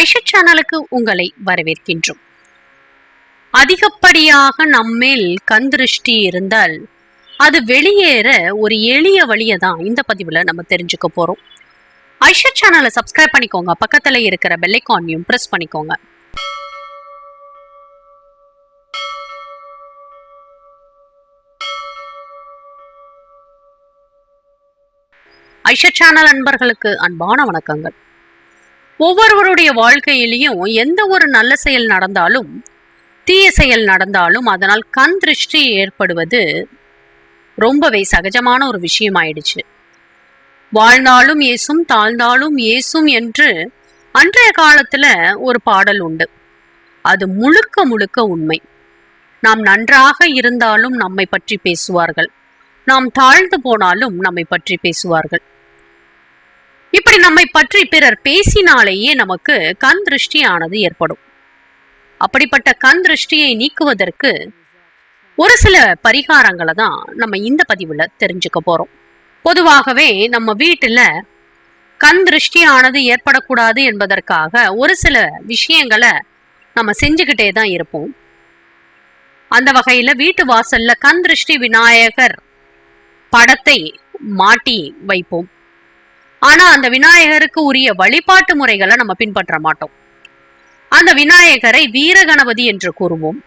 ஐஷா சேனலுக்கு உங்களை வரவேற்கின்றோம். அதிகப்படியாக நம்மேல் கந்திருஷ்டி இருந்தால் அது வெளியேற ஒரு எளிய வழியை தான் இந்த பதிவில் நம்ம தெரிஞ்சுக்க போகிறோம் ஐஷா சேனலை சப்ஸ்கிரைப் பண்ணிக்கோங்க பக்கத்தில் இருக்கிற பெல்லைக்கானையும் ப்ரெஸ் பண்ணிக்கோங்க. ஐஷா சேனல் அன்பர்களுக்கு அன்பான வணக்கங்கள். ஒவ்வொருவருடைய வாழ்க்கையிலையும் எந்த ஒரு நல்ல செயல் நடந்தாலும் தீய செயல் நடந்தாலும் அதனால் கண் திருஷ்டி ஏற்படுவது ரொம்பவே சகஜமான ஒரு விஷயம் ஆயிடுச்சு வாழ்ந்தாலும் ஏசும் தாழ்ந்தாலும் ஏசும் என்று அன்றைய காலத்துல ஒரு பாடல் உண்டு. அது முழுக்க முழுக்க உண்மை. நாம் நன்றாக இருந்தாலும் நம்மை பற்றி பேசுவார்கள். நாம் தாழ்ந்து போனாலும் நம்மை பற்றி பேசுவார்கள். இப்படி நம்மை பற்றி பிறர் பேசினாலேயே நமக்கு கண் திருஷ்டியானது ஏற்படும். அப்படிப்பட்ட கண் திருஷ்டியை நீக்குவதற்கு ஒரு சில பரிகாரங்களை தான் நம்ம இந்த பதிவுல தெரிஞ்சுக்க போறோம். பொதுவாகவே நம்ம வீட்டுல கண் திருஷ்டியானது ஏற்படக்கூடாது என்பதற்காக ஒரு சில விஷயங்களை நம்ம செஞ்சுக்கிட்டே தான் இருப்போம். அந்த வகையில வீட்டு வாசல்ல கண் திருஷ்டி விநாயகர் படத்தை மாட்டி வைப்போம். ஆனா அந்த விநாயகருக்கு உரிய வழிபாட்டு முறைகளை நம்ம பின்பற்ற மாட்டோம். அந்த விநாயகரை வீரகணபதி என்று கூறுவோம்.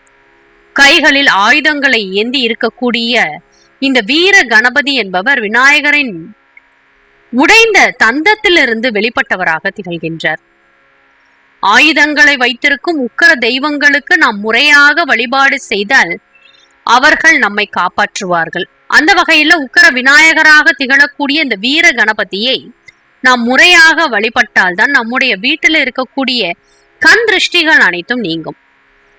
கைகளில் ஆயுதங்களை ஏந்தி இருக்கக்கூடிய இந்த வீர கணபதி என்பவர் விநாயகரின் உடைந்த தந்தத்திலிருந்து வெளிப்பட்டவராக திகழ்கின்றார். ஆயுதங்களை வைத்திருக்கும் உக்கர தெய்வங்களுக்கு நாம் முறையாக வழிபாடு செய்தால் அவர்கள் நம்மை காப்பாற்றுவார்கள். அந்த வகையில உக்கர விநாயகராக திகழக்கூடிய இந்த வீர கணபதியை நாம் முறையாக வழிபட்டால் தான் நம்முடைய வீட்டில் இருக்கக்கூடிய கண் திருஷ்டிகள் அனைத்தும் நீங்கும்.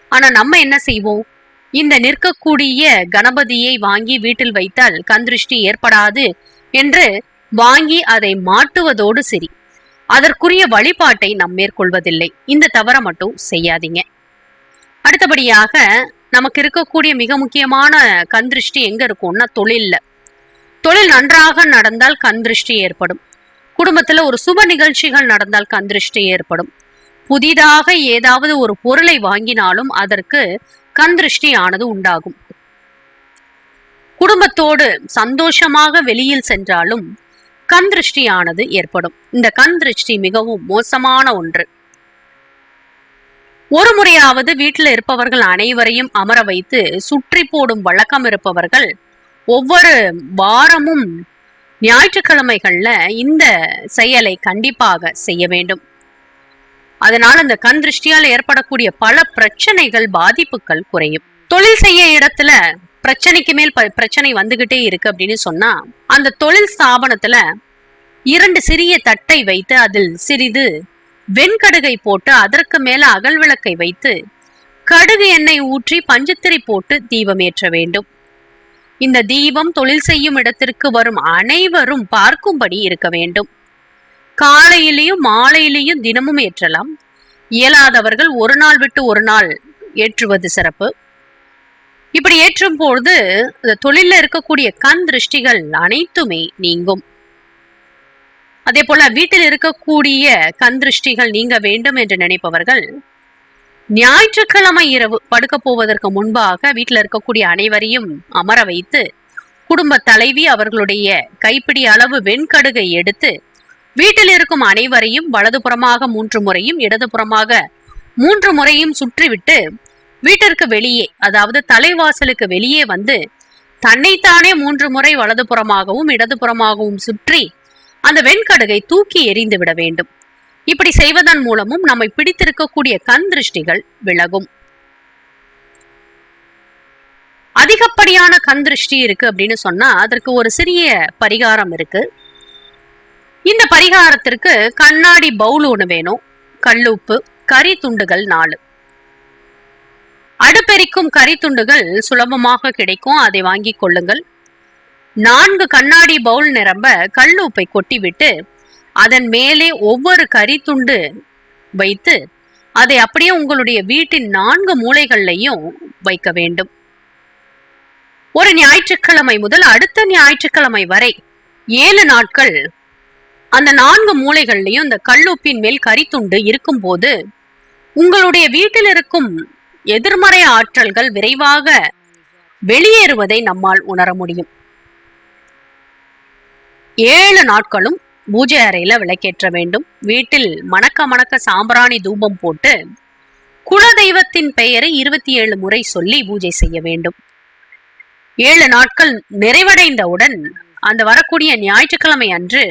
ஆனா நம்ம என்ன செய்வோம்? இந்த நிற்கக்கூடிய கணபதியை வாங்கி வீட்டில் வைத்தால் கண் திருஷ்டி ஏற்படாது என்று வாங்கி அதை மாட்டுவதோடு சரி. அதற்குரிய வழிபாட்டை நாம் மேற்கொள்வதில்லை. இந்த தவறை மட்டும் செய்யாதீங்க. அடுத்தபடியாக நமக்கு இருக்கக்கூடிய மிக முக்கியமான கண் திருஷ்டி எங்க இருக்கும்னா தொழில்ல. தொழில் நன்றாக நடந்தால் கண் திருஷ்டி ஏற்படும். குடும்பத்துல ஒரு சுப நிகழ்ச்சிகள் நடந்தால் கந்திருஷ்டி ஏற்படும். புதிதாக ஏதாவது ஒரு பொருளை வாங்கினாலும் அதற்கு கந்திருஷ்டி ஆனது உண்டாகும். குடும்பத்தோடு சந்தோஷமாக வெளியில் சென்றாலும் கந்திருஷ்டி ஆனது ஏற்படும். இந்த கந்திருஷ்டி மிகவும் மோசமான ஒன்று. ஒரு முறையாவது வீட்டில் இருப்பவர்கள் அனைவரையும் அமர வைத்து சுற்றி போடும் வழக்கம் இருப்பவர்கள் ஒவ்வொரு வாரமும் ஞாயிற்றுக்கிழமைகள்ல இந்த செயலை கண்டிப்பாக செய்ய வேண்டும். அதனால் அந்த கண் திருஷ்டியால் ஏற்படக்கூடிய பல பிரச்சனைகள் பாதிப்புகள் குறையும். தொழில் செய்ய இடத்துல பிரச்சனைக்கு மேல் ப- பிரச்சனை வந்துகிட்டே இருக்கு அப்படின்னு சொன்னா அந்த தொழில் ஸ்தாபனத்துல இரண்டு சிறிய தட்டை வைத்து அதில் சிறிது வெண்கடுகை போட்டு அதற்கு மேல அகல் விளக்கை வைத்து கடுகு எண்ணெய் ஊற்றி பஞ்சுத்திரி போட்டு தீபம் ஏற்ற வேண்டும். இந்த தீபம் தொழில் செய்யும் இடத்திற்கு வரும் அனைவரும் பார்க்கும்படி இருக்க வேண்டும். காலையிலையும் மாலையிலையும் தினமும் ஏற்றலாம். இயலாதவர்கள் ஒரு நாள் விட்டு ஒரு நாள் ஏற்றுவது சிறப்பு. இப்படி ஏற்றும் பொழுது தொழில தொழில்ல இருக்கக்கூடிய கண் திருஷ்டிகள் அனைத்துமே நீங்கும். அதே போல வீட்டில் இருக்கக்கூடிய கண் திருஷ்டிகள் நீங்க வேண்டும் என்று நினைப்பவர்கள் ஞாயிற்றுக்கிழமை இரவு படுக்க போவதற்கு முன்பாக வீட்டில் இருக்கக்கூடிய அனைவரையும் அமர வைத்து குடும்ப தலைவி அவர்களுடைய கைப்பிடி அளவு வெண்கடுகை எடுத்து வீட்டில் இருக்கும் அனைவரையும் வலதுபுறமாக மூன்று முறையும் இடதுபுறமாக மூன்று முறையும் சுற்றிவிட்டு வீட்டிற்கு வெளியே அதாவது தலைவாசலுக்கு வெளியே வந்து தன்னைத்தானே மூன்று முறை வலதுபுறமாகவும் இடதுபுறமாகவும் சுற்றி அந்த வெண்கடுகை தூக்கி எறிந்து விட வேண்டும். இப்படி செய்வதன் மூலமும் நம்மை பிடித்திருக்கக்கூடிய கண் திருஷ்டிகள் விலகும். அதிகப்படியான கண் திருஷ்டி இருக்கு அப்படின்னு சொன்னா அதற்கு ஒரு சிறிய பரிகாரம் இருக்கு. இந்த பரிகாரத்திற்கு கண்ணாடி பவுல் ஒன்று வேணும். கல்லுப்பு கறி துண்டுகள் நாலு. அடுப்பெரிக்கும் கறி துண்டுகள் சுலபமாக கிடைக்கும். அதை வாங்கி கொள்ளுங்கள். நான்கு கண்ணாடி பவுல் நிரம்ப கல்லுப்பை கொட்டிவிட்டு அதன் மேலே ஒவ்வொரு கறித்துண்டு வைத்து அதை அப்படியே உங்களுடைய வீட்டின் நான்கு மூளைகள்லையும் வைக்க வேண்டும். ஒரு ஞாயிற்றுக்கிழமை முதல் அடுத்த ஞாயிற்றுக்கிழமை வரை ஏழு நாட்கள் அந்த நான்கு மூளைகள்லையும் இந்த கல்லுப்பின் மேல் கரித்துண்டு இருக்கும்போது உங்களுடைய வீட்டில் இருக்கும் எதிர்மறை ஆற்றல்கள் விரைவாக வெளியேறுவதை நம்மால் உணர முடியும். ஏழு நாட்களும் பூஜை அறையில விளக்கேற்ற வேண்டும். வீட்டில் மணக்க மணக்க சாம்பிராணி தூபம் போட்டு குலதெய்வத்தின் பெயரை இருபத்தி ஏழு முறை சொல்லி பூஜை செய்ய வேண்டும். ஏழு நாட்கள் நிறைவடைந்தவுடன் அந்த வரக்கூடிய ஞாயிற்றுக்கிழமை அன்று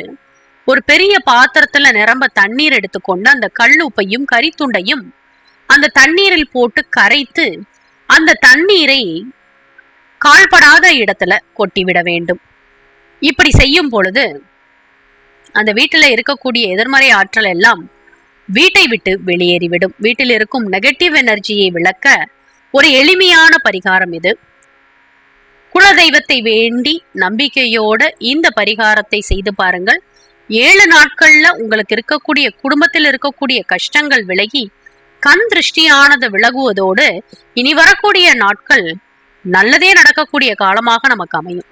ஒரு பெரிய பாத்திரத்துல நிரம்ப தண்ணீர் எடுத்துக்கொண்டு அந்த கல்லுப்பையும் கரித்துண்டையும் அந்த தண்ணீரில் போட்டு கரைத்து அந்த தண்ணீரை கால்படாத இடத்துல கொட்டிவிட வேண்டும். இப்படி செய்யும் பொழுது அந்த வீட்டில் இருக்கக்கூடிய எதிர்மறை ஆற்றல் எல்லாம் வீட்டை விட்டு வெளியேறிவிடும். வீட்டில் இருக்கும் நெகட்டிவ் எனர்ஜியை விளக்க ஒரு எளிமையான பரிகாரம் இது. குலதெய்வத்தை வேண்டி நம்பிக்கையோட இந்த பரிகாரத்தை செய்து பாருங்கள். ஏழு நாட்கள்ல உங்களுக்கு இருக்கக்கூடிய குடும்பத்தில் இருக்கக்கூடிய கஷ்டங்கள் விலகி கண் திருஷ்டியானது விலகுவதோடு இனி வரக்கூடிய நாட்கள் நல்லதே நடக்கக்கூடிய காலமாக நமக்கு அமையும்.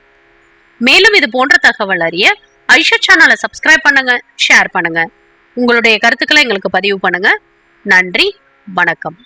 மேலும் இது போன்ற தகவல் அறிய ஐஷா சேனலை சப்ஸ்கிரைப் பண்ணுங்க ஷேர் பண்ணுங்க. உங்களுடைய கருத்துக்களை எங்களுக்கு பதிவு பண்ணுங்க. நன்றி வணக்கம்.